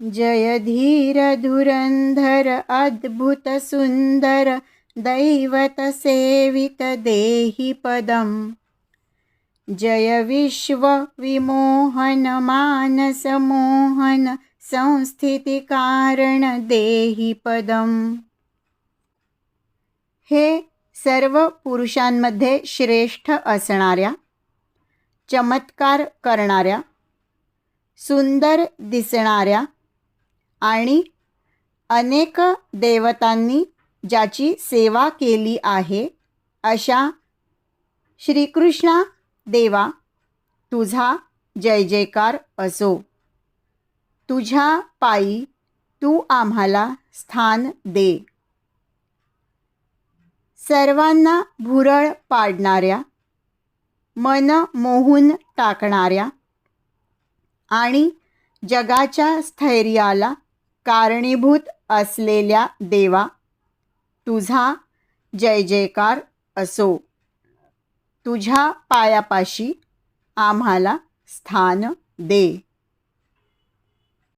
जय धीर धुरंधर अद्भुत सुंदर दैवत सेवित देहि पदम। जय विश्व विमोहन मानस मोहन संस्थिती कारण देहि पदम। हे सर्व पुरुषांमध्ये श्रेष्ठ असणाऱ्या चमत्कार करणाऱ्या सुंदर दिसणाऱ्या आणि अनेक देवतांनी ज्याची सेवा केली आहे अशा श्रीकृष्णा देवा तुझा जय जयकार असो. तुझ्या पायी तू आम्हाला स्थान दे. सर्वांना भुरळ पाडणाऱ्या मन मोहून टाकणाऱ्या आणि जगाच्या स्थैर्याला कारणीभूत असलेल्या देवा तुझा जय जयकार असो. तुझ्या पायापाशी आम्हाला स्थान दे.